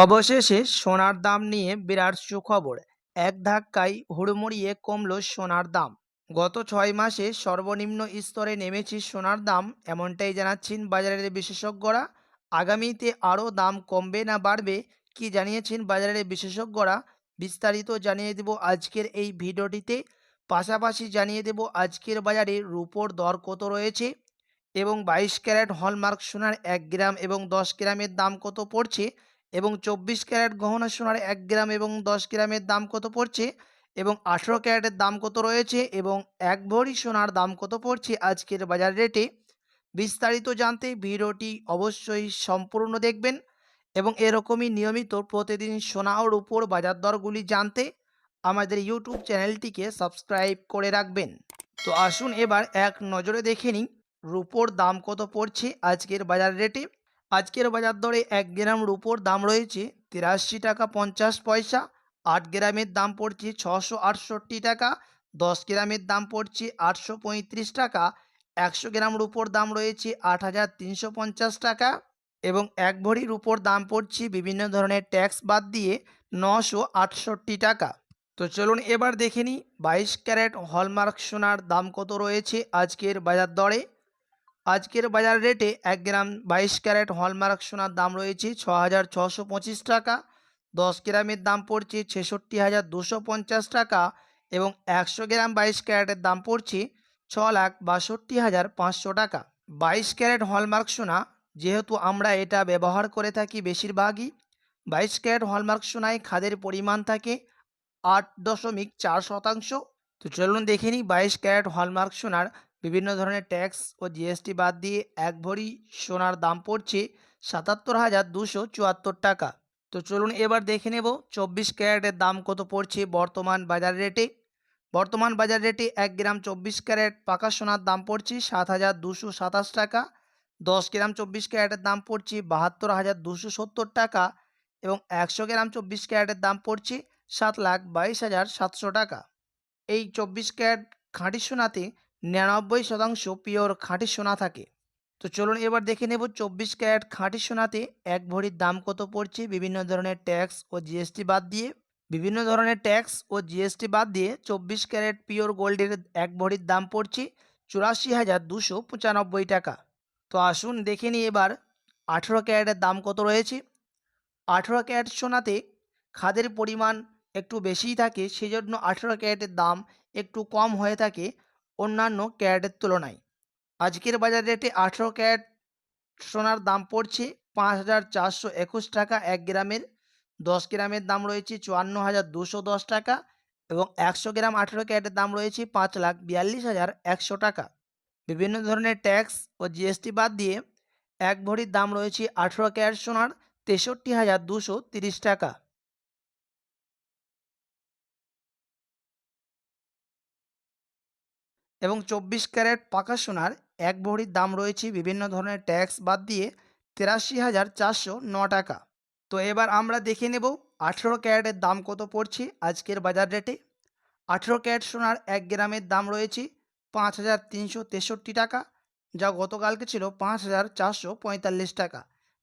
অবশেষে সোনার দাম নিয়ে বিরাট সুখবর। এক ধাক্কায় হুড়মুড়িয়ে কমল সোনার দাম। গত ছয় মাসে সর্বনিম্ন স্তরে নেমেছে সোনার দাম, এমনটাই জানাচ্ছেন বাজারের বিশেষজ্ঞরা। আগামীতে আরও দাম কমবে না বাড়বে, কি জানিয়েছেন বাজারের বিশেষজ্ঞরা? বিস্তারিত জানিয়ে দেব আজকের এই ভিডিওটিতে। পাশাপাশি জানিয়ে দেব আজকের বাজারে রুপোর দর কত রয়েছে এবং বাইশ ক্যারেট হলমার্ক সোনার এক গ্রাম এবং দশ গ্রামের দাম কত পড়ছে। এবং চব্বিশ ক্যারেট গহনা সোনার এক গ্রাম এবং দশ গ্রামের দাম কত পড়ছে? এবং আঠেরো ক্যারেটের দাম কত রয়েছে? এবং এক ভরি সোনার দাম কত পড়ছে আজকের বাজার রেটে? বিস্তারিত জানতে ভিডিওটি অবশ্যই সম্পূর্ণ দেখবেন এবং এরকমই নিয়মিত প্রতিদিন সোনা ওর উপর বাজার দরগুলি জানতে আমাদের ইউটিউব চ্যানেলটিকে সাবস্ক্রাইব করে রাখবেন। তো আসুন এবার এক নজরে দেখে নিই রুপোর দাম কত পড়ছে আজকের বাজার রেটে। আজকের বাজার দরে এক গ্রাম রুপোর দাম রয়েছে তিরাশি টাকা পঞ্চাশ পয়সা, আট গ্রামের দাম পড়ছে ছশো আটষট্টি টাকা, দশ গ্রামের দাম পড়ছে আটশো পঁয়ত্রিশ টাকা, একশো গ্রাম রুপোর দাম রয়েছে আট হাজার তিনশো পঞ্চাশ টাকা এবং এক ভরি রুপোর দাম পড়ছে বিভিন্ন ধরনের ট্যাক্স বাদ দিয়ে নশো আটষট্টি টাকা। তো চলুন এবার দেখে নিই বাইশ ক্যারেট হলমার্ক সোনার দাম কত রয়েছে আজকের বাজার দরে। আজকের বাজার রেটে এক গ্রাম বাইশ ক্যারেট হলমার্ক সোনার দাম রয়েছে ছ হাজার ছশো পঁচিশ টাকা। দশ গ্রামের দাম পড়ছে ছেষট্টি হাজার দুশো পঞ্চাশ টাকা এবং একশো গ্রাম বাইশ ক্যারেটের দাম পড়ছে ছ লাখ বাষট্টি হাজার পাঁচশো টাকা। বাইশ ক্যারেট হলমার্ক সোনা, যেহেতু আমরা এটা ব্যবহার করে থাকি বেশিরভাগই, বাইশ ক্যারেট হলমার্ক সোনায় খাদের পরিমাণ থাকে আট দশমিক চার শতাংশ। তো চলুন দেখে নিই বাইশ ক্যারেট হলমার্ক সোনার বিভিন্ন ধরনের ট্যাক্স ও জিএসটি বাদ দিয়ে এক ভরি সোনার দাম পড়ছে সাতাত্তর হাজার দুশো চুয়াত্তর টাকা। তো চলুন এবার দেখে নেব চব্বিশ ক্যারেটের দাম কত পড়ছে বর্তমান বাজার রেটে বর্তমান বাজার রেটে এক গ্রাম চব্বিশ ক্যারেট পাকা সোনার দাম পড়ছে সাত হাজার দুশো সাতাশ টাকা। দশ গ্রাম চব্বিশ ক্যারেটের দাম পড়ছে বাহাত্তর হাজার দুশো সত্তর টাকা এবং একশো গ্রাম চব্বিশ ক্যারেটের দাম পড়ছে সাত লাখ বাইশ হাজার সাতশো টাকা। এই চব্বিশ ক্যারেট খাঁটি সোনাতে নিরানব্বই শতাংশ পিওর খাঁটি সোনা থাকে। তো চলুন এবার দেখে নেব চব্বিশ ক্যারেট খাঁটি সোনাতে এক ভরির দাম কত পড়ছে? বিভিন্ন ধরনের ট্যাক্স ও জিএসটি বাদ দিয়ে। বিভিন্ন ধরনের ট্যাক্স ও জিএসটি বাদ দিয়ে চব্বিশ ক্যারেট পিওর গোল্ডের এক ভরির দাম পড়ছে চুরাশি হাজার দুশো পঁচানব্বই টাকা। তো আসুন দেখে নিই এবার আঠেরো ক্যারেটের দাম কত রয়েছে? আঠেরো ক্যারেট সোনাতে খাদের পরিমাণ একটু বেশিই থাকে, সেজন্য আঠেরো ক্যারেটের দাম একটু কম হয়ে থাকে। অন্যান্য ক্যারেটের তুলনায়। আজকের বাজার রেটে আঠেরো ক্যারেট সোনার দাম পড়ছে পাঁচ হাজার চারশো একুশ টাকা, এক গ্রামের দশ গ্রামের দাম রয়েছে চুয়ান্ন হাজার দুশো দশ টাকা এবং একশো গ্রাম আঠেরো ক্যারেটের দাম রয়েছে পাঁচ লাখ বিয়াল্লিশ হাজার একশো টাকা। বিভিন্ন ধরনের ট্যাক্স ও জিএসটি বাদ দিয়ে এক ভরির দাম রয়েছে আঠেরো ক্যারেট সোনার তেষট্টি হাজার দুশো তিরিশ টাকা। এবং চব্বিশ ক্যারেট পাকা সোনার এক ভরির দাম রয়েছে বিভিন্ন ধরনের ট্যাক্স বাদ দিয়ে তেরাশি হাজার চারশো ন টাকা। তো এবার আমরা দেখে নেব আঠেরো ক্যারেটের দাম কত পড়ছে আজকের বাজার রেটে। আঠেরো ক্যারেট সোনার এক গ্রামের দাম রয়েছে পাঁচ হাজার তিনশো তেষট্টি টাকা, যা গতকালকে ছিল পাঁচ হাজার চারশো পঁয়তাল্লিশ টাকা।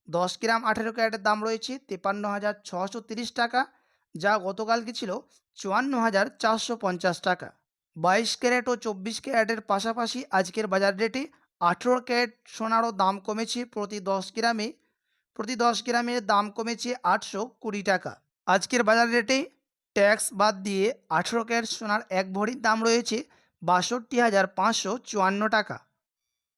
দশ গ্রাম আঠেরো ক্যারেটের দাম রয়েছে তেপান্ন হাজার ছশো তিরিশ টাকা, যা গতকালকে ছিল চুয়ান্ন হাজার চারশো পঞ্চাশ টাকা। বাইশ ক্যারেট ও চব্বিশ ক্যারেটের পাশাপাশি আজকের বাজার রেটে আঠেরো ক্যারেট সোনারও দাম কমেছে প্রতি দশ গ্রামে। প্রতি দশ গ্রামের দাম কমেছে আটশো কুড়ি টাকা। আজকের বাজার রেটে ট্যাক্স বাদ দিয়ে আঠেরো ক্যারেট সোনার এক ভরির দাম রয়েছে বাষট্টি হাজার পাঁচশো চুয়ান্ন টাকা।